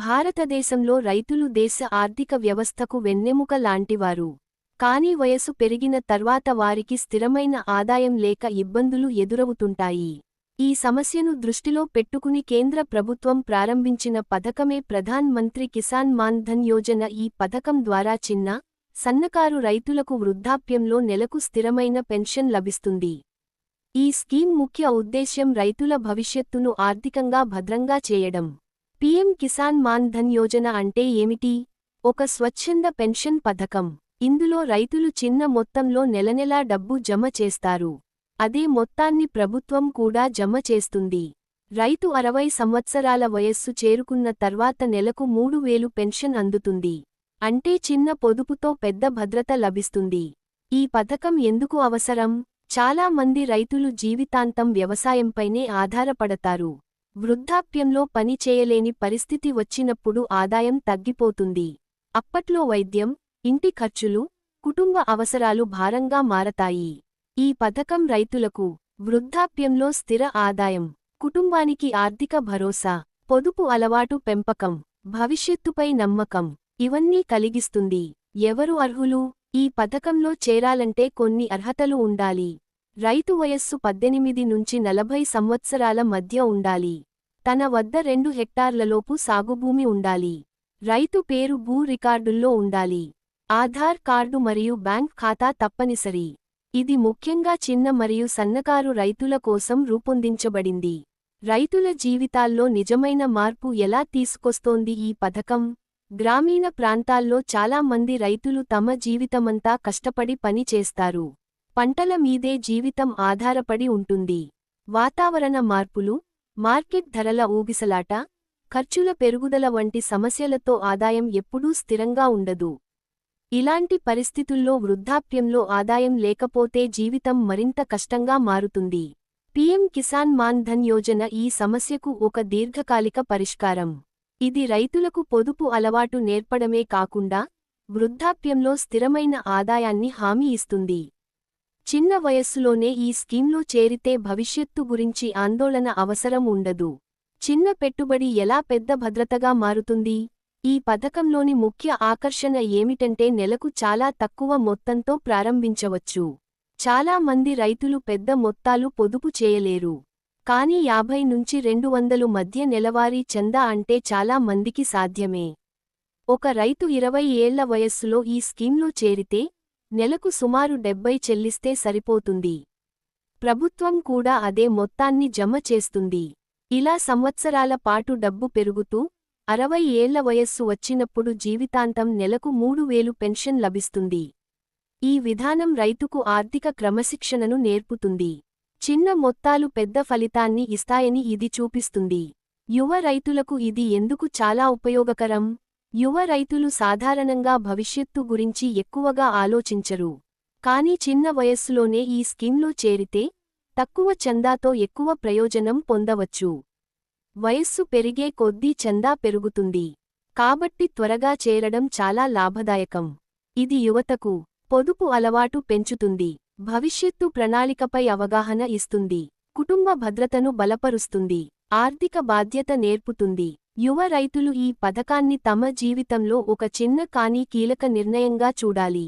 భారతదేశంలో రైతులు దేశ ఆర్థిక వ్యవస్థకు వెన్నెముక లాంటివారు. కానీ వయసు పెరిగిన తర్వాత వారికి స్థిరమైన ఆదాయం లేక ఇబ్బందులు ఎదురవుతుంటాయి. ఈ సమస్యను దృష్టిలో పెట్టుకుని కేంద్ర ప్రభుత్వం ప్రారంభించిన పథకమే ప్రధాన్ మంత్రి కిసాన్ మాన్ ధన్ యోజన ఈ పథకం ద్వారా చిన్న సన్నకారు రైతులకు వృద్ధాప్యంలో నెలకు స్థిరమైన పెన్షన్ లభిస్తుంది. ఈ స్కీమ్ ముఖ్య ఉద్దేశ్యం రైతుల భవిష్యత్తును ఆర్థికంగా భద్రంగా చేయడం. పీఎం కిసాన్ మాన్ ధన్ యోజన అంటే ఏమిటి? ఒక స్వచ్ఛంద పెన్షన్ పథకం. ఇందులో రైతులు చిన్న మొత్తంలో నెలనెలా డబ్బు జమ చేస్తారు. అదే మొత్తాన్ని ప్రభుత్వం కూడా జమ చేస్తుంది. రైతు అరవై సంవత్సరాల వయస్సు చేరుకున్న తర్వాత నెలకు మూడు వేలు పెన్షన్ అందుతుంది. అంటే చిన్న పొదుపుతో పెద్ద భద్రత లభిస్తుంది. ఈ పథకం ఎందుకు అవసరం? చాలా మంది రైతులు జీవితాంతం వ్యవసాయంపైనే ఆధారపడతారు. వృద్ధాప్యంలో పని చేయలేని పరిస్థితి వచ్చినప్పుడు ఆదాయం తగ్గిపోతుంది. అప్పట్లో వైద్యం ఇంటి ఖర్చులు కుటుంబ అవసరాలు భారంగా మారతాయి. ఈ పథకం రైతులకు వృద్ధాప్యంలో స్థిర ఆదాయం కుటుంబానికి ఆర్థిక భరోసా పొదుపు అలవాటు పెంపకం భవిష్యత్తుపై నమ్మకం ఇవన్నీ కలిగిస్తుంది. ఎవరు అర్హులు? ఈ పథకంలో చేరాలంటే కొన్ని అర్హతలు ఉండాలి. రైతు వయస్సు పద్దెనిమిది నుంచి నలభై సంవత్సరాల మధ్య ఉండాలి. తన వద్ద రెండు హెక్టార్లలోపు సాగుభూమి ఉండాలి. రైతు పేరు భూ రికార్డుల్లో ఉండాలి. ఆధార్ కార్డు మరియు బ్యాంక్ ఖాతా తప్పనిసరి. ఇది ముఖ్యంగా చిన్న మరియు సన్నకారు రైతుల కోసం రూపొందించబడింది. రైతుల జీవితాల్లో నిజమైన మార్పు ఎలా తీసుకొస్తోంది ఈ పథకం? గ్రామీణ ప్రాంతాల్లో చాలా మంది రైతులు తమ జీవితమంతా కష్టపడి పని చేస్తారు. పంటల మీదే జీవితం ఆధారపడి ఉంటుంది. వాతావరణ మార్పులు మార్కెట్ ధరల ఊగిసలాట ఖర్చుల పెరుగుదల వంటి సమస్యలతో ఆదాయం ఎప్పుడూ స్థిరంగా ఉండదు. ఇలాంటి పరిస్థితుల్లో వృద్ధాప్యంలో ఆదాయం లేకపోతే జీవితం మరింత కష్టంగా మారుతుంది. పీఎం కిసాన్ మాన్ ధన్ యోజన ఈ సమస్యకు ఒక దీర్ఘకాలిక పరిష్కారం. ఇది రైతులకు పొదుపు అలవాటు నేర్పడమే కాకుండా వృద్ధాప్యంలో స్థిరమైన ఆదాయాన్ని హామీ ఇస్తుంది. చిన్న వయస్సులోనే ఈ స్కీంలో చేరితే భవిష్యత్తు గురించి ఆందోళన అవసరం ఉండదు. చిన్న పెట్టుబడి ఎలా పెద్ద భద్రతగా మారుతుంది? ఈ పథకంలోని ముఖ్య ఆకర్షణ ఏమిటంటే నెలకు చాలా తక్కువ మొత్తంతో ప్రారంభించవచ్చు. చాలా మంది రైతులు పెద్ద మొత్తాలు పొదుపు చేయలేరు. కానీ యాభై నుంచి రెండు వందలు మధ్య నెలవారీ చందా అంటే చాలా మందికి సాధ్యమే. ఒక రైతు ఇరవై ఏళ్ళ వయస్సులో ఈ స్కీంలో చేరితే నెలకు సుమారు డెబ్బై చెల్లిస్తే సరిపోతుంది. ప్రభుత్వం కూడా అదే మొత్తాన్ని జమ చేస్తుంది. ఇలా సంవత్సరాల పాటు డబ్బు పెరుగుతూ అరవై ఏళ్ళ వయస్సు వచ్చినప్పుడు జీవితాంతం నెలకు మూడు వేలు పెన్షన్ లభిస్తుంది. ఈ విధానం రైతుకు ఆర్థిక క్రమశిక్షణను నేర్పుతుంది. చిన్న మొత్తాలు పెద్ద ఫలితాన్ని ఇస్తాయని ఇది చూపిస్తుంది. యువ రైతులకు ఇది ఎందుకు చాలా ఉపయోగకరం? యువ రైతులు సాధారణంగా భవిష్యత్తు గురించి ఎక్కువగా ఆలోచించరు. కానీ చిన్న వయస్సులోనే ఈ స్కీమ్లో చేరితే తక్కువ చందాతో ఎక్కువ ప్రయోజనం పొందవచ్చు. వయస్సు పెరిగే కొద్దీ చందా పెరుగుతుంది. కాబట్టి త్వరగా చేరడం చాలా లాభదాయకం. ఇది యువతకు పొదుపు అలవాటు పెంచుతుంది. భవిష్యత్తు ప్రణాళికపై అవగాహన ఇస్తుంది. కుటుంబ భద్రతను బలపరుస్తుంది. ఆర్థిక బాధ్యత నేర్పుతుంది. యువ రైతులు ఈ పథకాన్ని తమ జీవితంలో ఒక చిన్న కానీ కీలక నిర్ణయంగా చూడాలి.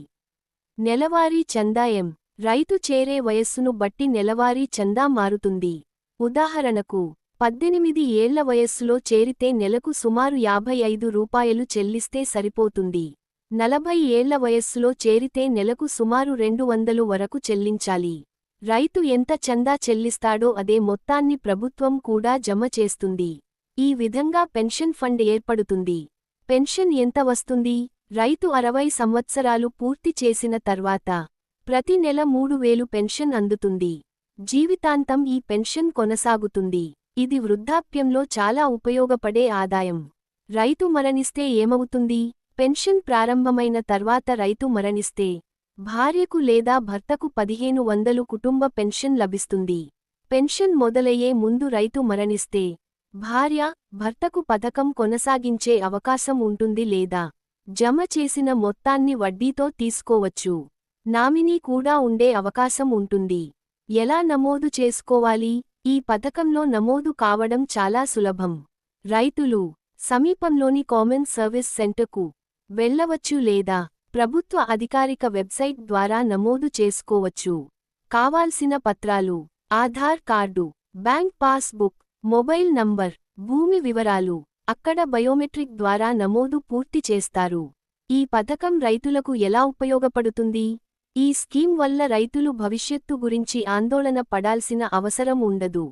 నెలవారీ చందాయం. రైతు చేరే వయస్సును బట్టి నెలవారీ చందా మారుతుంది. ఉదాహరణకు పద్దెనిమిది ఏళ్ళ వయస్సులో చేరితే నెలకు సుమారు యాభై ఐదు రూపాయలు చెల్లిస్తే సరిపోతుంది. నలభై ఏళ్ళ వయస్సులో చేరితే నెలకు సుమారు రెండు వందలు వరకు చెల్లించాలి. రైతు ఎంత చందా చెల్లిస్తాడో అదే మొత్తాన్ని ప్రభుత్వం కూడా జమ చేస్తుంది. ఈ విధంగా పెన్షన్ ఫండ్ ఏర్పడుతుంది. పెన్షన్ ఎంత వస్తుంది? రైతు అరవై సంవత్సరాలు పూర్తి చేసిన తర్వాత ప్రతి నెల మూడు వేలు పెన్షన్ అందుతుంది. జీవితాంతం ఈ పెన్షన్ కొనసాగుతుంది. ఇది వృద్ధాప్యంలో చాలా ఉపయోగపడే ఆదాయం. రైతు మరణిస్తే ఏమవుతుంది? పెన్షన్ ప్రారంభమైన తర్వాత రైతు మరణిస్తే భార్యకు లేదా భర్తకు పదిహేను వందలు కుటుంబ పెన్షన్ లభిస్తుంది. పెన్షన్ మొదలయ్యే ముందు రైతు మరణిస్తే భార్య భర్తకు పథకం కొనసాగించే అవకాశం ఉంటుంది లేదా? జమ చేసిన మొత్తాన్ని వడ్డీతో తీసుకోవచ్చు. నామినీ కూడా ఉండే అవకాశం ఉంటుంది. ఎలా నమోదు చేసుకోవాలి? ఈ పథకంలో నమోదు కావడం చాలా సులభం. రైతులు సమీపంలోని కామన్ సర్వీస్ సెంటర్కు వెళ్ళవచ్చు లేదా ప్రభుత్వ అధికారిక వెబ్సైట్ ద్వారా నమోదు చేసుకోవచ్చు. కావాల్సిన పత్రాలు Aadhaar card bank passbook mobile number భూమి వివరాలు అక్కడ బయోమెట్రిక్ ద్వారా నమోదు పూర్తి చేస్తారు. ఈ పథకం రైతులకు ఎలా ఉపయోగపడుతుంది? ఈ స్కీమ్ వల్ల రైతులు భవిష్యత్తు గురించి ఆందోళన పడాల్సిన అవసరం ఉండదు.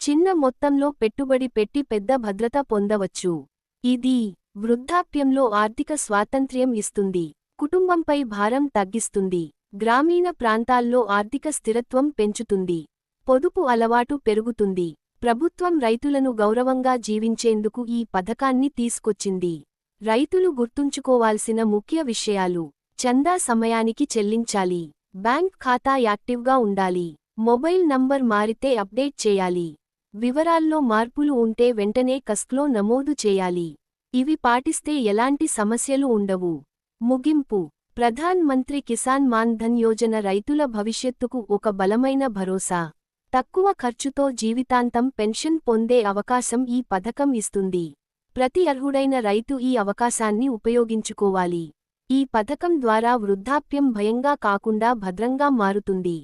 చిన్న మొత్తంలో పెట్టుబడి పెట్టి పెద్ద భద్రత పొందవచ్చు. ఇది వృద్ధాప్యంలో ఆర్థిక స్వాతంత్ర్యం ఇస్తుంది. కుటుంబంపై భారం తగ్గిస్తుంది. గ్రామీణ ప్రాంతాల్లో ఆర్థిక స్థిరత్వం పెంచుతుంది. పొదుపు అలవాటు పెరుగుతుంది. ప్రభుత్వం రైతులను గౌరవంగా జీవించేందుకు ఈ పథకాన్ని తీసుకొచ్చింది. రైతులు గుర్తుంచుకోవాల్సిన ముఖ్య విషయాలు. చందా సమయానికి చెల్లించాలి. బ్యాంక్ ఖాతా యాక్టివ్గా ఉండాలి. మొబైల్ నంబర్ మారితే అప్డేట్ చేయాలి. వివరాల్లో మార్పులు ఉంటే వెంటనే కస్క్లో నమోదు చేయాలి. ఇవి పాటిస్తే ఎలాంటి సమస్యలు ఉండవు. ముగింపు. ప్రధాన్ మంత్రి కిసాన్ మాన్ ధన్ యోజన రైతుల భవిష్యత్తుకు ఒక బలమైన భరోసా. తక్కువ ఖర్చుతో జీవితాంతం పెన్షన్ పొందే అవకాశం ఈ పథకం ఇస్తుంది. ప్రతి అర్హుడైన రైతు ఈ అవకాశాన్ని ఉపయోగించుకోవాలి. ఈ పథకం ద్వారా వృద్ధాప్యం భయంగా కాకుండా భద్రంగా మారుతుంది.